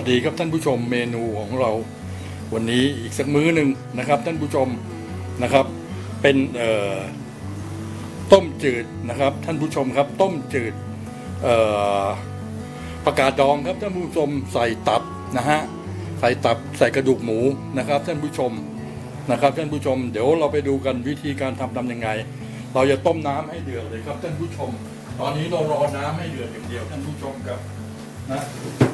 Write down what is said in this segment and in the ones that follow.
สวัสดีครับท่านผู้ชมเมนูของเรา วันนี้อีกสักมื้อหนึ่งนะครับ ท่านผู้ชมนะครับ เป็นต้มจืดนะครับ ท่านผู้ชมครับ ต้มจืดเอ่อผักาดดองครับท่านผู้ชมใส่ตับนะฮะใส่ตับใส่กระดูกหมูนะครับ ท่านผู้ชมนะครับ ท่านผู้ชม เดี๋ยวเราไปดูกันวิธีการทำทำยังไง เราจะต้มน้ำให้เดือดเลยครับ ท่านผู้ชม ตอนนี้เรารอน้ำให้เดือดอย่างเดียวท่านผู้ชมครับ นะ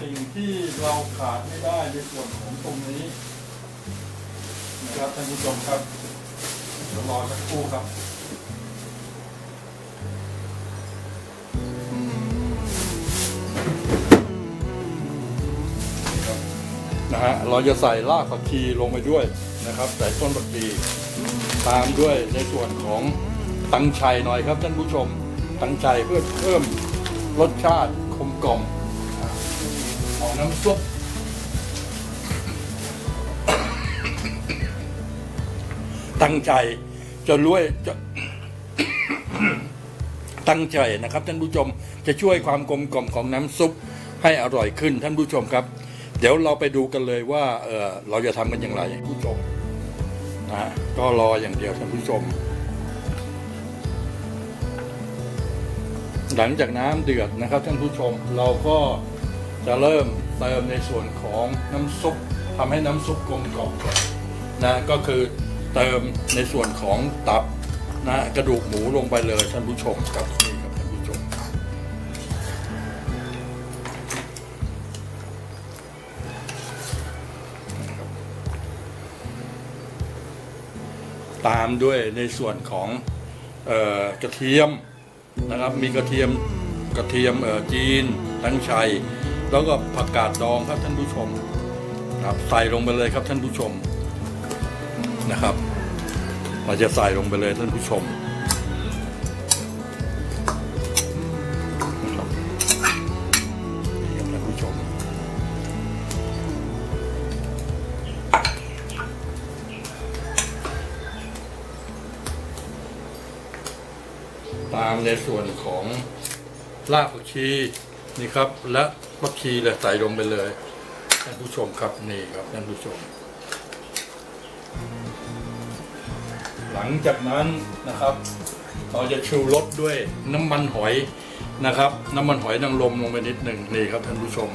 สิ่งที่เราขาดไม่ได้ในส่วนของตรงนี้นะครับท่านผู้ชมครับเดี๋ยวรอสักครู่ครับนะฮะเราจะใส่รากผักชีลงไปด้วยนะครับ ใส่ต้นผักชีตามด้วยในส่วนของตังชัยหน่อยครับท่านผู้ชมตังชัยเพื่อเพิ่มรสชาติคมกล่อม น้ำซุปตั้งใจจะรวยจะตั้งใจนะครับ ท่านผู้ชมจะช่วยความกลมกล่อมของน้ำซุปให้อร่อยขึ้นท่านผู้ชมครับ เดี๋ยวเราไปดูกันเลยว่าเออเราจะทำกันอย่างไรผู้ชมนะฮะก็รออย่างเดียวท่านผู้ชม หลังจากน้ำเดือดนะครับ ท่านผู้ชมเราก็ จะเริ่มเติมในส่วนของน้ำซุปทำให้น้ำซุปกลมกล่อมก่อนนะก็คือเติมในส่วนของตับนะกระดูกหมูลงไปเลยท่านผู้ชมครับนี่ครับท่านผู้ชมตามด้วยในส่วนของออกระเทียมนะครับมีกระเทียมกระเทียมจีนตั้งชัย แล้วก็ผักกาดดองครับท่านผู้ชม ครับใส่ลงไปเลยครับท่านผู้ชมนะครับ เราจะใส่ลงไปเลยท่านผู้ชมตามในส่วนของรากผักชี นี่ครับ และผักชีเลยใส่ลงไปเลยท่านผู้ชมครับนี่ครับท่านผู้ชม หลังจากนั้นนะครับ เราจะชูรสด้วยน้ำมันหอยนะครับ น้ำมันหอยนางรมลงไปนิดหนึ่งนี่ครับท่านผู้ชม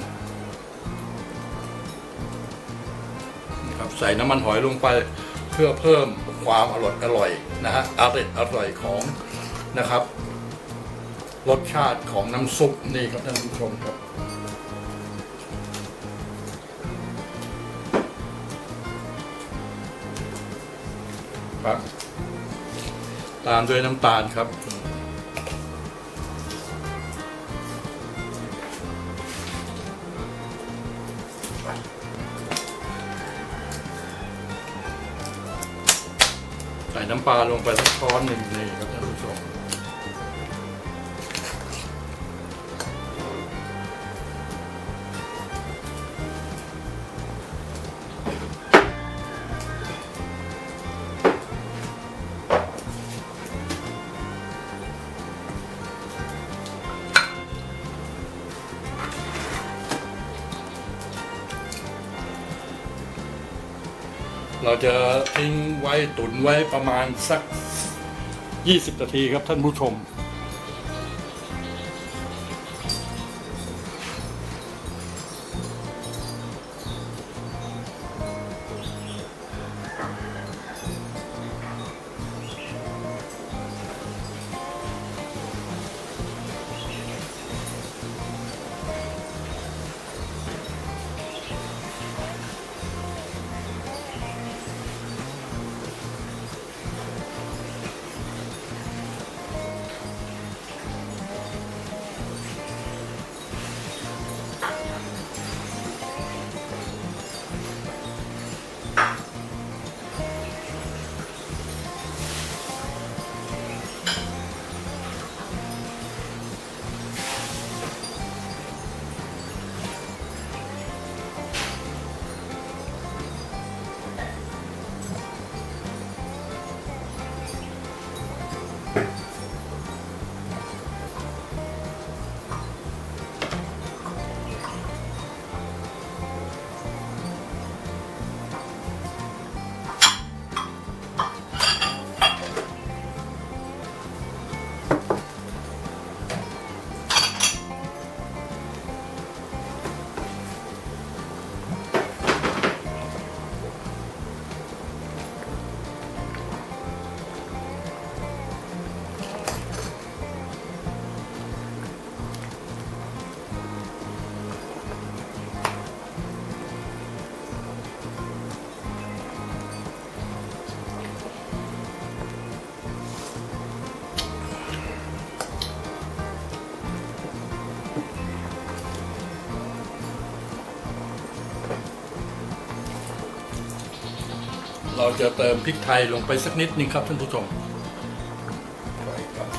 นะครับใส่น้ำมันหอยลงไปเพื่อเพิ่มความอร่อยอร่อยนะฮะอร่อยอร่อยของนะครับ รสชาติของน้ำซุปนี่ครับท่านผู้ชมครับ ครับ ตามด้วยน้ำตาลครับ ใส่น้ำปลาลงไปสักช้อนหนึ่งนี่ครับท่านผู้ชม เราจะทิ้งไว้ตุนไว้ประมาณสัก 20 นาทีครับท่านผู้ชม เราจะเติมพริกไทยลงไปสักนิดนึงครับท่านผู้ชมไปครับ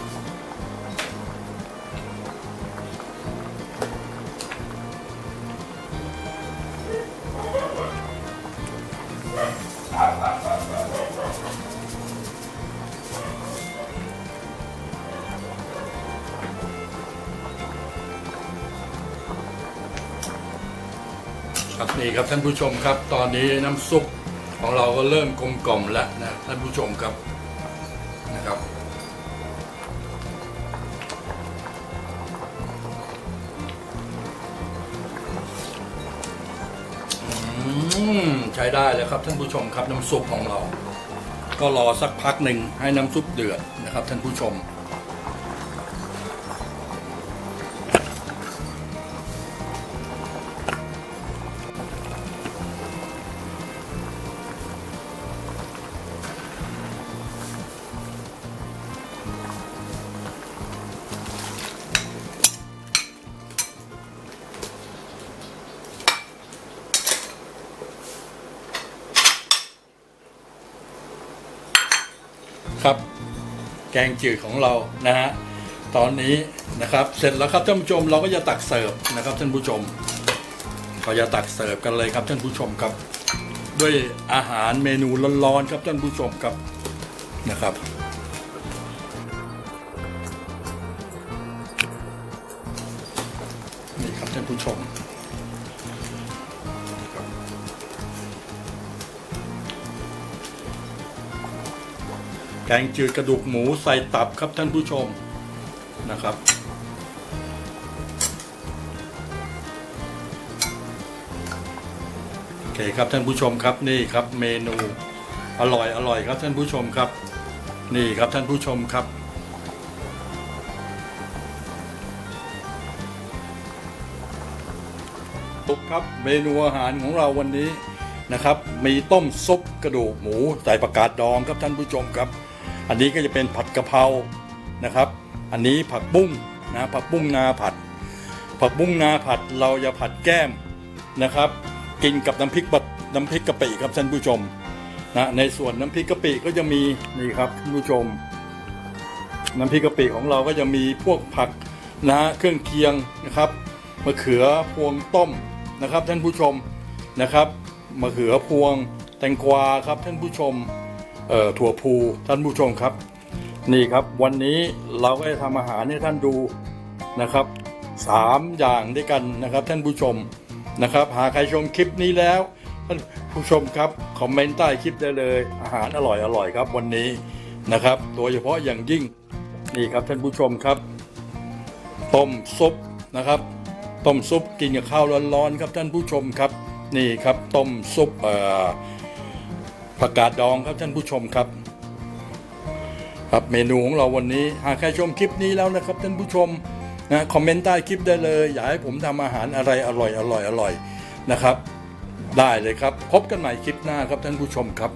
ครับนี่ครับท่านผู้ชมครับ ตอนนี้น้ำซุป ของเราก็เริ่มกลมกล่อมแล้วนะท่านผู้ชมครับนะครับอืมใช้ได้เลยครับท่านผู้ชมครับน้ำซุปของเรา ก็รอสักพักหนึ่งให้น้ำซุปเดือดนะครับท่านผู้ชม ครับ แกงจืดของเรานะฮะตอนนี้นะครับ เสร็จแล้วครับท่านผู้ชมเราก็จะตักเสิร์ฟนะครับท่านผู้ชมเราจะตักเสิร์ฟกันเลยครับท่านผู้ชมครับ ด้วยอาหารเมนูร้อนๆครับท่านผู้ชมครับนะครับนี่ครับท่านผู้ชม แกงจืดกระดูกหมูใส่ตับครับท่านผู้ชมนะครับ โอเคครับท่านผู้ชมครับนี่ครับเมนูอร่อยอร่อยครับท่านผู้ชมครับ นี่ครับท่านผู้ชมครับุครับเมนูอาหารของเราวันนี้นะครับ มีต้มซุปกระดูกหมูใส่ประกาศดองครับท่านผู้ชมครับ อันนี้ก็จะเป็นผัดกะเพรานะครับ อันนี้ผักบุ้งนะผักบุ้งนาผัด ผักบุ้งนาผัดเราจะผัดแก้มนะครับ กินกับน้ำพริกบัดน้ำพริกกะปิครับท่านผู้ชมนะในส่วนน้ำพริกกะปิก็จะมีนี่ครับท่านผู้ชม น้ำพริกกะปิของเราก็จะมีพวกผักนะเครื่องเคียงนะครับมะเขือพวงต้มนะครับท่านผู้ชมนะครับมะเขือพวงแตงกวาครับท่านผู้ชม ถั่วพูท่านผู้ชมครับ นี่ครับวันนี้เราก็จะทำอาหารให้ท่านดูนะครับสามอย่างด้วยกันนะครับ ท่านผู้ชมนะครับ หากใครชมคลิปนี้แล้วท่านผู้ชมครับคอมเมนต์ใต้คลิปได้เลย อาหารอร่อยอร่อยครับวันนี้นะครับ โดยเฉพาะอย่างยิ่งนี่ครับท่านผู้ชมครับ ต้มซุปนะครับต้มซุปกินกับข้าวร้อนๆครับท่านผู้ชมครับ นี่ครับต้มซุปเอ่อ ผักกาดดองครับท่านผู้ชมครับ ครับเมนูของเราวันนี้หากใครชมคลิปนี้แล้วนะครับท่านผู้ชมนะคอมเมนต์ใต้คลิปได้เลย อยากให้ผมทำอาหารอะไรอร่อยอร่อยอร่อยนะครับ ได้เลยครับ พบกันใหม่คลิปหน้าครับท่านผู้ชมครับ